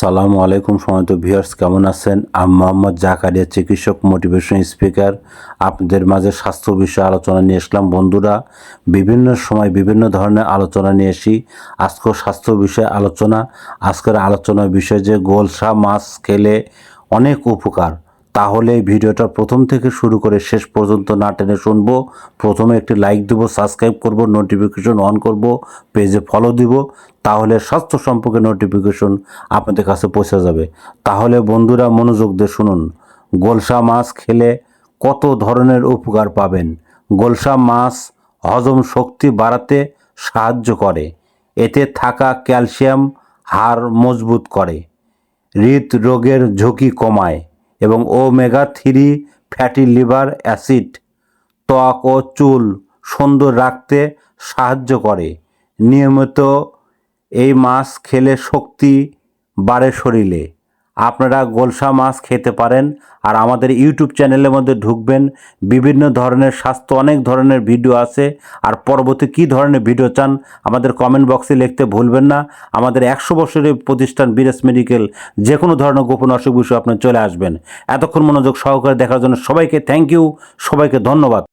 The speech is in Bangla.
আসসালামু আলাইকুম সময়ত ভিউয়ার্স, কেমন আছেন? আমি মোহাম্মদ জাকারিয়া, চিকিৎসক মোটিভেশন স্পিকার আপনাদের মাঝে স্বাস্থ্য বিষয়ে আলোচনা নিয়ে আসলাম। বন্ধুরা, বিভিন্ন সময় বিভিন্ন ধরনের আলোচনা নিয়ে এসি আজকেও স্বাস্থ্য বিষয়ে আলোচনা। আজকের আলোচনার বিষয় যে গোলসা মাছ খেলে অনেক উপকার। তাহলে ভিডিওটা প্রথম থেকে শুরু করে শেষ পর্যন্ত না টেনে শুনব। প্রথমে একটি লাইক দেবো সাবস্ক্রাইব করব নোটিফিকেশন অন করব পেজে ফলো দিব, তাহলে স্বাস্থ্য সম্পর্কে নোটিফিকেশন আপনাদের কাছে পৌঁছে যাবে। তাহলে বন্ধুরা মনোযোগ দিয়ে শুনুন। গোলসা মাছ খেলে কত ধরনের উপকার পাবেন? গোলসা মাছ হজম শক্তি বাড়াতে সাহায্য করে। এতে থাকা ক্যালসিয়াম হাড় মজবুত করে। হৃদরোগের ঝুঁকি কমায়। এবং omega three fatty liver acid ত্বক ও চুল সুন্দর রাখতে সাহায্য করে। নিয়মিত এই মাছ খেলে শক্তি বাড়ে শরীরে। আপনারা গোলসা মাছ খেতে পারেন আর আমাদের ইউটিউব চ্যানেলের মধ্যে ঢুকবেন। বিভিন্ন ধরনের স্বাস্থ্য, অনেক ধরনের ভিডিও আছে। আর পরবর্তী কী ধরনের ভিডিও চান আমাদের কমেন্ট বক্সে লিখতে ভুলবেন না। আমাদের একশো বছরের প্রতিষ্ঠান বিরেস মেডিকেল যে কোনো ধরনের গোপন অসুখ বিষয়ে আপনি চলে আসবেন। এতক্ষণ মনোযোগ সহকারে দেখার জন্য সবাইকে থ্যাংক ইউ সবাইকে ধন্যবাদ।